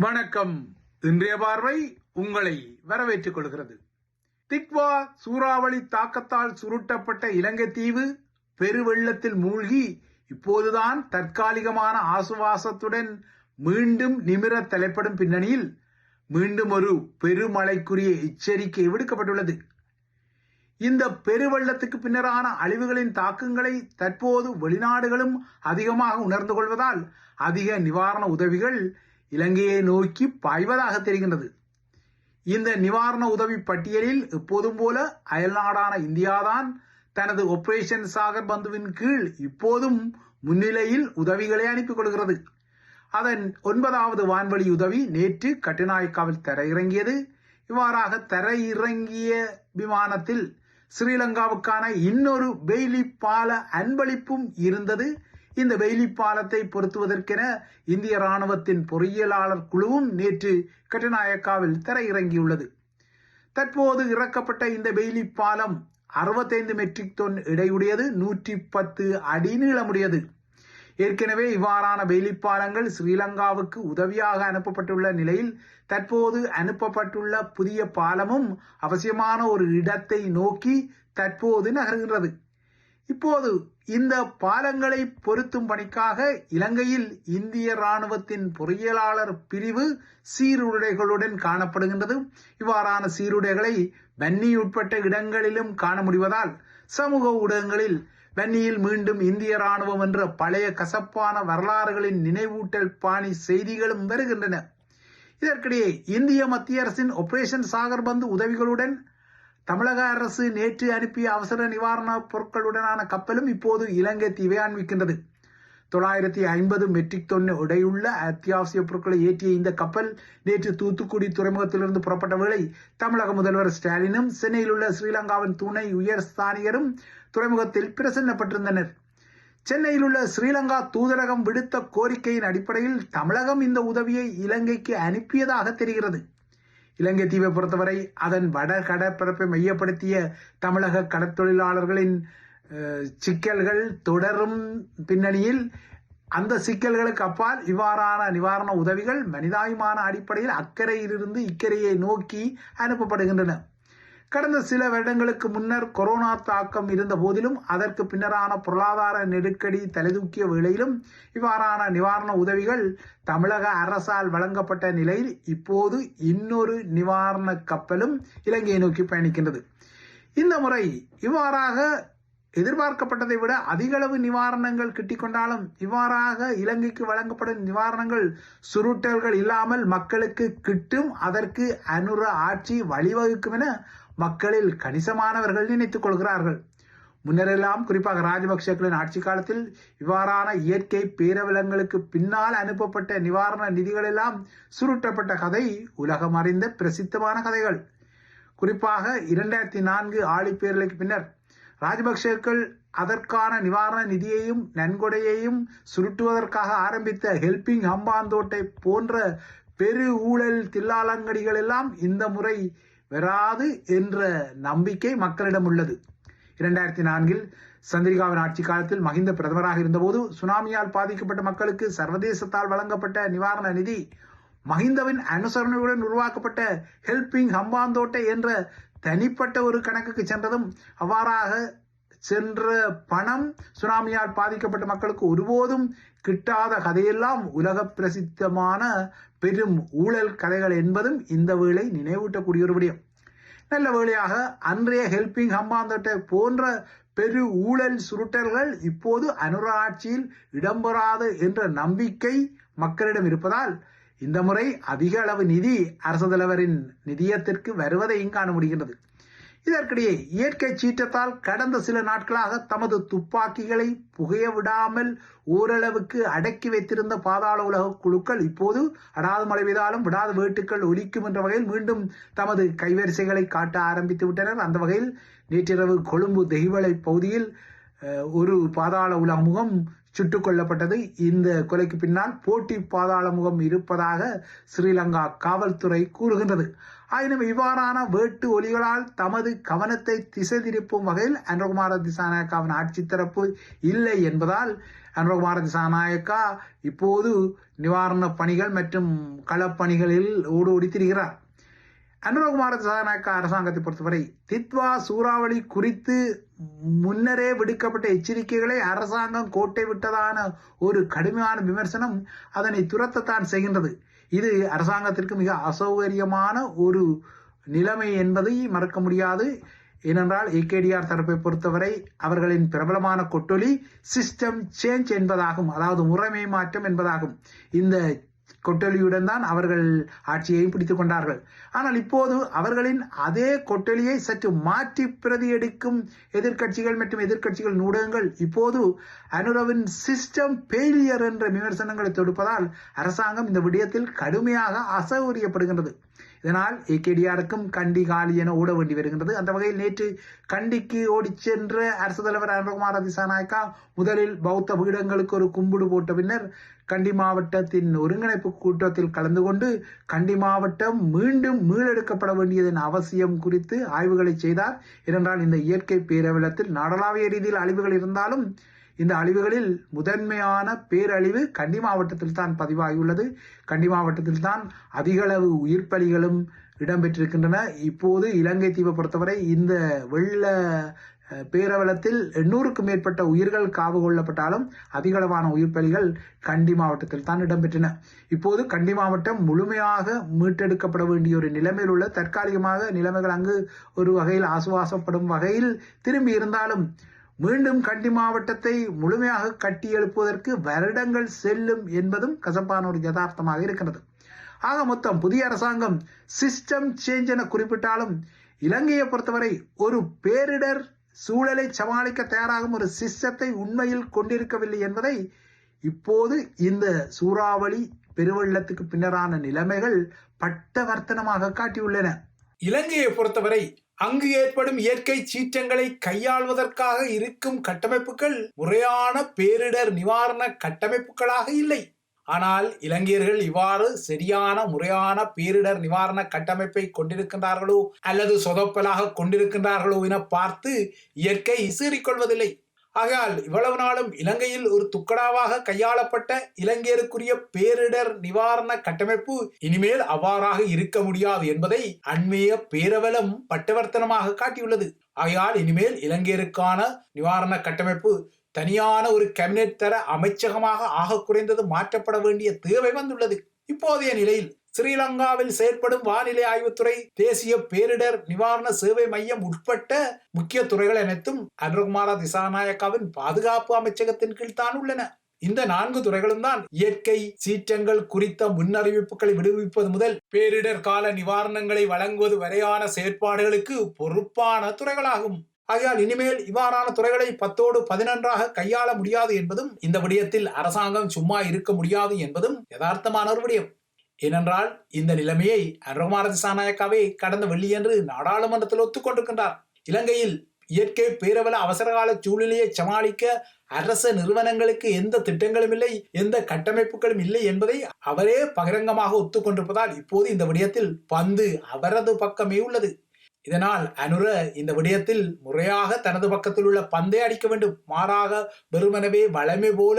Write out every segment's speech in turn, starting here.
வணக்கம். இன்றைய பார்வை உங்களை வரவேற்றுக் கொள்கிறது. திக்வா சூறாவளி தாக்கத்தால் சுருட்டப்பட்ட இலங்கை தீவு பெருவெள்ளத்தில் மூழ்கி இப்போதுதான் தற்காலிகமான ஆசுவாசத்துடன் மீண்டும் நிமிர தலைப்படும் பின்னணியில் மீண்டும் ஒரு பெருமழைக்குரிய எச்சரிக்கை விடுக்கப்பட்டுள்ளது. இந்த பெருவெள்ளத்துக்கு பின்னரான அழிவுகளின் தாக்கங்களை தற்போது வெளிநாடுகளும் அதிகமாக உணர்ந்து கொள்வதால் அதிக நிவாரண உதவிகள் இலங்கையை நோக்கி பாய்வதாக தெரிகின்றது. இந்த நிவாரண உதவி பட்டியலில் எப்போதும் போல அயல்நாடான இந்தியாதான் தனது ஆபரேஷன் சாகர் பந்துவின் கீழ் இப்போதும் முன்னிலையில் உதவிகளை அனுப்பிக் கொள்கிறது. அதன் ஒன்பதாவது வான்வழி உதவி நேற்று கட்டுநாயக்காவில் தரையிறங்கியது இவ்வாறாக தரையிறங்கிய விமானத்தில் ஸ்ரீலங்காவுக்கான இன்னொரு பெய்லி பால அன்பளிப்பும் இருந்தது. இந்த வெயிலிப்பாலத்தை பாலத்தை பொருத்துவதற்கென இந்திய ராணுவத்தின் பொறியியலாளர் குழுவும் நேற்று கட்டுநாயக்காவில் தரையிறங்கியுள்ளது. தற்போது இறக்கப்பட்ட இந்த வெயிலி பாலம் அறுபத்தைந்து மெட்ரிக் டன் இடையுடையது நூற்றி பத்து அடி நீளமுடையது. ஏற்கனவே இவ்வாறான பெய்லி பாலங்கள் ஸ்ரீலங்காவுக்கு உதவியாக அனுப்பப்பட்டுள்ள நிலையில் தற்போது அனுப்பப்பட்டுள்ள புதிய பாலமும் அவசியமான ஒரு இடத்தை நோக்கி தற்போது நகர்கின்றது. இப்போது இந்த பாலங்களை பொருத்தும் பணிக்காக இலங்கையில் இந்திய ராணுவத்தின் பொறியியலாளர் பிரிவு சீருடைகளுடன் காணப்படுகின்றது. இவ்வாறான சீருடைகளை வன்னி உட்பட்ட இடங்களிலும் காண முடிவதால் சமூக ஊடகங்களில் வன்னியில் மீண்டும் இந்திய ராணுவம் என்ற பழைய கசப்பான வரலாறுகளின் நினைவூட்டல் பாணி செய்திகளும் வருகின்றன. இதற்கிடையே இந்திய மத்திய அரசின் ஆபரேஷன் சாகர்பந்து உதவிகளுடன் தமிழக அரசு நேற்று அனுப்பிய அவசர நிவாரணப் பொருட்களுடனான கப்பலும் இப்போது இலங்கை தீவை அண்மிக்கின்றது தொள்ளாயிரத்தி ஐம்பது மெட்ரிக் தொன்னு உடையுள்ள அத்தியாவசிய பொருட்களை ஏற்றிய இந்த கப்பல் நேற்று தூத்துக்குடி துறைமுகத்திலிருந்து புறப்பட்ட வேளை தமிழக முதல்வர் ஸ்டாலினும் சென்னையில் உள்ள ஸ்ரீலங்காவின் துணை உயர் ஸ்தானிகரும் துறைமுகத்தில் பிரசன்னப்பட்டிருந்தனர். சென்னையில் உள்ள ஸ்ரீலங்கா தூதரகம் விடுத்த கோரிக்கையின் அடிப்படையில் தமிழகம் இந்த உதவியை இலங்கைக்கு அனுப்பியதாக தெரிகிறது. இலங்கை தீவை பொறுத்தவரை அதன் வட கடற்பரப்பை மையப்படுத்திய தமிழக கடற்தொழிலாளர்களின் சிக்கல்கள் தொடரும் பின்னணியில் அந்த சிக்கல்களுக்கு அப்பால் இவ்வாறான நிவாரண உதவிகள் மனிதாயுமான அடிப்படையில் அக்கறையிலிருந்து இக்கரையை நோக்கி அனுப்பப்படுகின்றன. கடந்த சில வருடங்களுக்கு முன்னர் கொரோனா தாக்கம் இருந்த போதிலும் அதற்கு பின்னரான பொருளாதார நெருக்கடி தலைதூக்கிய வேளையிலும் இவ்வாறான நிவாரண உதவிகள் தமிழக அரசால் வழங்கப்பட்ட நிலையில் இப்போது இன்னொரு நிவாரண கப்பலும் இலங்கையை நோக்கி பயணிக்கின்றது. இந்த முறை இவ்வாறாக எதிர்பார்க்கப்பட்டதை விட அதிகளவு நிவாரணங்கள் கிட்டிக்கொண்டாலும் இவ்வாறாக இலங்கைக்கு வழங்கப்படும் நிவாரணங்கள் சுருட்டல்கள் இல்லாமல் மக்களுக்கு கிட்டும் அதற்கு அனுர ஆட்சி வழிவகுக்கும் என மக்களில் கணிசமானவர்கள் நினைத்துக் கொள்கிறார்கள். முன்னரெல்லாம் குறிப்பாக ராஜபக்சேக்களின் ஆட்சி காலத்தில் இவ்வாறான இயற்கை பேரவலங்களுக்கு பின்னால் அனுப்பப்பட்ட நிவாரண நிதிகளெல்லாம் சுருட்டப்பட்ட கதை உலகம் அறிந்த பிரசித்தமான கதைகள். குறிப்பாக இரண்டாயிரத்தி நான்கு ஆழிப்பேரலுக்கு பின்னர் ராஜபக்சேக்கள் அதற்கான நிவாரண நிதியையும் நன்கொடையையும் சுருட்டுவதற்காக ஆரம்பித்த ஹெல்பிங் ஹம்பாந்தோட்டை போன்ற பெரு ஊழல் தில்லாலங்கடிகள் எல்லாம் இந்த முறை வராது என்ற நம்பிக்கை மக்களிடம் உள்ளது. இரண்டாயிரத்தி நான்கில் சந்திரிகாவின் ஆட்சி காலத்தில் மஹிந்த பிரதமராக இருந்தபோது சுனாமியால் பாதிக்கப்பட்ட மக்களுக்கு சர்வதேசத்தால் வழங்கப்பட்ட நிவாரண நிதி மஹிந்தவின் அனுசரணையுடன் உருவாக்கப்பட்ட ஹெல்பிங் ஹம்பாந்தோட்டை என்ற தனிப்பட்ட ஒரு கணக்குக்கு சென்றதும் அவ்வாறாக சென்ற பணம் சுனாமியால் பாதிக்கப்பட்ட மக்களுக்கு ஒருபோதும் கிட்டாத கதையெல்லாம் உலக பிரசித்தமான பெரும் ஊழல் கதைகள் என்பதும் இந்த வேளை நினைவூட்டக்கூடிய ஒரு விடயம். நல்ல வேளையாக அன்றைய ஹெல்பிங் ஹம்பாந்தட்டை போன்ற பெரு ஊழல் சுருட்டல்கள் இப்போது அனுர ஆட்சியில் இடம்பெறாது என்ற நம்பிக்கை மக்களிடம் இருப்பதால் இந்த முறை அதிக அளவு நிதி அரசு தலைவரின் நிதியத்திற்கு வருவதையும் காண முடிகின்றது. இதற்கிடையே இயற்கை சீற்றத்தால் கடந்த சில நாட்களாக தமது துப்பாக்கிகளை புகைய விடாமல் ஓரளவுக்கு அடக்கி வைத்திருந்த பாதாள உலக குழுக்கள் இப்போது அடாது மழை பெய்தாலும் விடாத வேட்டுக்கள் ஒலிக்கும் என்ற வகையில் மீண்டும் தமது கைவரிசைகளை காட்ட ஆரம்பித்து விட்டனர். அந்த வகையில் நேற்றிரவு கொழும்பு தெய்வலை பகுதியில் ஒரு பாதாள உலக முகம் சுட்டுக் கொல்லப்பட்டது. இந்த கொலைக்கு பின்னால் போட்டி பாதாள முகம் இருப்பதாக ஸ்ரீலங்கா காவல்துறை கூறுகின்றது. ஆயினும் இவ்வாறான வேட்டு ஒலிகளால் தமது கவனத்தை திசை திருப்பும் வகையில் அன்றகுமார திசாநாயக்காவின் ஆட்சி தரப்பு இல்லை என்பதால் அன்றகுமார திசாநாயக்கா இப்போது நிவாரணப் பணிகள் மற்றும் களப்பணிகளில் ஓடு ஓடித்திருக்கிறார் அனுரகுமார திசாநாயக்க அரசாங்கத்தை பொறுத்தவரை தித்வா சூறாவளி குறித்து முன்னரே விடுக்கப்பட்ட எச்சரிக்கைகளை அரசாங்கம் கோட்டை விட்டதான ஒரு கடுமையான விமர்சனம் அதனை துரத்தத்தான் செய்கின்றது. இது அரசாங்கத்திற்கு மிக அசௌகரியமான ஒரு நிலைமை என்பதை மறக்க முடியாது. ஏனென்றால் ஏகேடிஆர் தரப்பை பொறுத்தவரை அவர்களின் பிரபலமான கொட்டொலி சிஸ்டம் சேஞ்ச் என்பதாகும். அதாவது முறைமை மாற்றம் என்பதாகும். இந்த கொட்டலியுடன் தான் அவர்கள் ஆட்சியை பிடித்துக் கொண்டார்கள் ஆனால் இப்போது அவர்களின் அதே கொட்டலியை சற்று மாற்றி பிரதி எடுக்கும் எதிர்க்கட்சிகள் மற்றும் எதிர்க்கட்சிகள் ஊடகங்கள் இப்போது அனுரவின் சிஸ்டம் பெயிலியர் என்ற விமர்சனங்களை தொடுப்பதால் அரசாங்கம் இந்த விடயத்தில் கடுமையாக அசௌகரியப்படுகின்றது. இதனால் ஏகேடிஆருக்கும் கண்டி காலி என ஓட வேண்டி வருகின்றது. அந்த வகையில் நேற்று கண்டிக்கு ஓடிச் சென்ற அரசு தலைவர் அனுகுமார திசாநாயக்கா முதலில் பௌத்த பீடங்களுக்கு ஒரு கும்பிடு போட்ட பின்னர் கண்டி மாவட்டத்தின் ஒருங்கிணைப்பு கூட்டத்தில் கலந்து கொண்டு கண்டி மாவட்டம் மீண்டும் மீளெடுக்கப்பட வேண்டியதன் அவசியம் குறித்து ஆய்வுகளை செய்தார். ஏனென்றால் இந்த இயற்கை பேரவலத்தில் நாடளாவிய ரீதியில் அழிவுகள் இருந்தாலும் இந்த அழிவுகளில் முதன்மையான பேரழிவு கண்டி மாவட்டத்தில் தான் பதிவாகியுள்ளது. கண்டி மாவட்டத்தில் தான் அதிகளவு உயிர்ப்பலிகளும் இடம்பெற்றிருக்கின்றன. இப்போது இலங்கை தீவை பொறுத்தவரை இந்த வெள்ள பேரவலத்தில் எண்ணூறுக்கும் மேற்பட்ட உயிர்கள் காவு கொள்ளப்பட்டாலும் அதிகளவான உயிர் பலிகள் கண்டி மாவட்டத்தில் தான் இடம்பெற்றன. இப்போது கண்டி மாவட்டம் முழுமையாக மீட்டெடுக்கப்பட வேண்டிய ஒரு நிலைமையில் உள்ள தற்காலிகமாக நிலைமைகள் அங்கு ஒரு வகையில் ஆசுவாசப்படும் வகையில் திரும்பி இருந்தாலும் மீண்டும் கண்டி மாவட்டத்தை முழுமையாக கட்டி எழுப்புவதற்கு வருடங்கள் செல்லும் என்பதும் கசப்பான ஒரு யதார்த்தமாக இருக்கிறது. ஆக மொத்தம் புதிய அரசாங்கம் சிஸ்டம் சேஞ்ச் என குறிப்பிட்டாலும் இலங்கையை பொறுத்தவரை ஒரு பேரிடர் சூழலை சமாளிக்க தயாராகும் ஒரு சிஸ்டத்தை உண்மையில் கொண்டிருக்கவில்லை என்பதை இப்போது இந்த சூறாவளி பெருவெள்ளத்துக்கு பின்னரான நிலைமைகள் பட்டவர்த்தனமாக காட்டியுள்ளன. இலங்கையை பொறுத்தவரை அங்கு ஏற்படும் இயற்கை சீற்றங்களை கையாள்வதற்காக இருக்கும் கட்டமைப்புகள் முறையான பேரிடர் நிவாரண கட்டமைப்புகளாக இல்லை. ஆனால் இலங்கையர்கள் இவ்வாறு சரியான முறையான பேரிடர் நிவாரண கட்டமைப்பை கொண்டிருக்கின்றார்களோ அல்லது சொதப்பலாக கொண்டிருக்கின்றார்களோ என பார்த்து இயற்கை சீறிக்கொள்வதில்லை ஆகையால் இவ்வளவு நாளும் இலங்கையில் ஒரு துக்கடாவாக கையாளப்பட்ட இலங்கையருக்குரிய பேரிடர் நிவாரண கட்டமைப்பு இனிமேல் அவ்வாறாக இருக்க முடியாது என்பதை அண்மைய பேரவலம் பட்டவர்த்தனமாக காட்டியுள்ளது. ஆகையால் இனிமேல் இலங்கையருக்கான நிவாரண கட்டமைப்பு தனியான ஒரு கேபினெட் தர அமைச்சகமாக ஆக குறைந்தது மாற்றப்பட வேண்டிய தேவை வந்துள்ளது. இப்போதைய நிலையில் ஸ்ரீலங்காவில் செயற்படும் வானிலை ஆய்வுத்துறை தேசிய பேரிடர் நிவாரண சேவை மையம் உட்பட்ட முக்கிய துறைகள் அனைத்தும் அனுகுமார திசாநாயக்காவின் பாதுகாப்பு அமைச்சகத்தின் கீழ் தான் உள்ளன. இந்த நான்கு துறைகளும் தான் இயற்கை சீற்றங்கள் குறித்த முன்னறிவிப்புகளை விடுவிப்பது முதல் பேரிடர் கால நிவாரணங்களை வழங்குவது வரையான செயற்பாடுகளுக்கு பொறுப்பான துறைகளாகும். ஆகையால் இனிமேல் இவ்வாறான துறைகளை பத்தோடு பதினொன்றாக கையாள முடியாது என்பதும் இந்த விடயத்தில் அரசாங்கம் சும்மா இருக்க முடியாது என்பதும் யதார்த்தமான ஒரு விடயம். ஏனென்றால் இந்த நிலைமையை அனுகுமார திசாநாயக்காவே கடந்த வெள்ளியன்று நாடாளுமன்றத்தில் ஒத்துக்கொண்டிருக்கின்றார் இலங்கையில் இயற்கை பேரவல அவசரகால சூழ்நிலையை சமாளிக்க அரச நிறுவனங்களுக்கு எந்த திட்டங்களும் இல்லை எந்த கட்டமைப்புகளும் இல்லை என்பதை அவரே பகிரங்கமாக ஒத்துக்கொண்டிருப்பதால் இப்போது இந்த விடயத்தில் பந்து அவரது பக்கமே உள்ளது. இதனால் அனுர இந்த விடயத்தில் முறையாக தனது பக்கத்தில் உள்ள பந்தை அடிக்க வேண்டும். மாறாக வெறுமனவே வளமை போல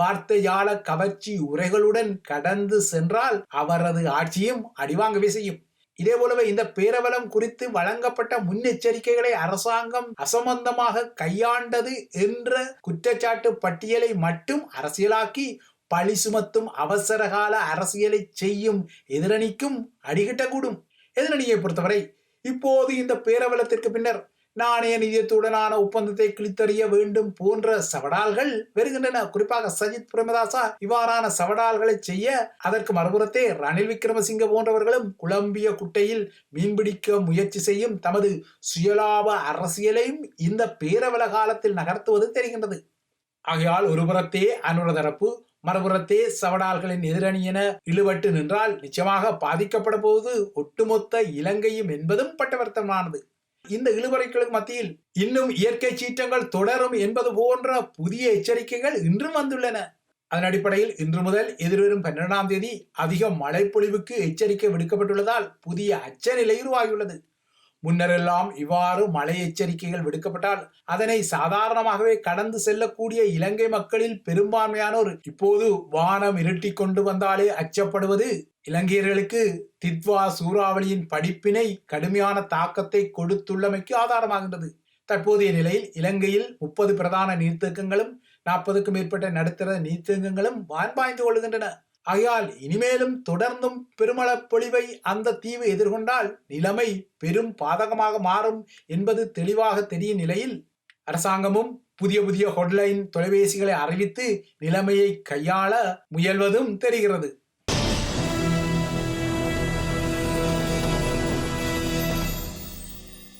வார்த்தையால கவர்ச்சி உரைகளுடன் கடந்து சென்றால் அவரது ஆட்சியும் அடிவாங்கவே செய்யும். இதே போலவே இந்த பேரவலம் குறித்து வழங்கப்பட்ட முன்னெச்சரிக்கைகளை அரசாங்கம் அசம்பந்தமாக கையாண்டது என்ற குற்றச்சாட்டு பட்டியலை மட்டும் அரசியலாக்கி பழி சுமத்தும் அவசரகால அரசியலை செய்யும் எதிரணிக்கும் அடிகிட்டக்கூடும். எதிரணியை பொறுத்தவரை இப்போது இந்த பேரவலத்திற்கு பின்னர் நாணய நிதியத்துடனான ஒப்பந்தத்தை கிழித்தறிய வேண்டும் போன்ற சவடால்கள் வருகின்றன. குறிப்பாக சஜித் பிரேமதாசா இவ்வாறான சவடால்களை செய்ய அதற்கு மறுபுறத்தே ரணில் விக்ரமசிங்க போன்றவர்களும் குழம்பிய குட்டையில் மீன்பிடிக்க முயற்சி செய்யும் தமது சுயலாப அரசியலையும் இந்த பேரவல காலத்தில் நகர்த்துவது தெரிகின்றது. ஆகையால் ஒருபுறத்தே அனுர தரப்பு மறுபுறத்தே சவடால்களின் எதிரணி என இழுபட்டு நின்றால் நிச்சயமாக பாதிக்கப்பட போவது ஒட்டுமொத்த இலங்கையும் என்பதும் பட்டவர்த்தமானது. இந்த இழுபறைகளுக்கு மத்தியில் இன்னும் இயற்கை சீற்றங்கள் தொடரும் என்பது போன்ற புதிய எச்சரிக்கைகள் இன்றும் வந்துள்ளன. அதன் அடிப்படையில் இன்று முதல் எதிர்வரும் பன்னிரெண்டாம் தேதி அதிக மழைப்பொழிவுக்கு எச்சரிக்கை விடுக்கப்பட்டுள்ளதால் புதிய அச்சநிலை உருவாகியுள்ளது. முன்னரெல்லாம் இவ்வாறு மழை எச்சரிக்கைகள் விடுக்கப்பட்டால் அதனை சாதாரணமாகவே கடந்து செல்லக்கூடிய இலங்கை மக்களில் பெரும்பான்மையானோர் இப்போது வானம் இருட்டி கொண்டு வந்தாலே அச்சப்படுவது. இலங்கையர்களுக்கு தித்வா சூறாவளியின் படிப்பினை கடுமையான தாக்கத்தை கொடுத்துள்ளமைக்கு ஆதாரமாகின்றது. தற்போதைய நிலையில் இலங்கையில் முப்பது பிரதான நீர்த்தேக்கங்களும் நாற்பதுக்கும் மேற்பட்ட நடுத்தர நீர்த்தேக்கங்களும் வான்பாய்ந்து கொள்கின்றன. ஆகையால் இனிமேலும் தொடர்ந்தும் பெருமள பொழிவை அந்த தீவு எதிர்கொண்டால் நிலைமை பெரும் பாதகமாக மாறும் என்பது தெளிவாக தெரியும் நிலையில் அரசாங்கமும் புதிய புதிய ஹொட்லைன் தொலைபேசிகளை அறிவித்து நிலைமையை கையாள முயல்வதும் தெரிகிறது.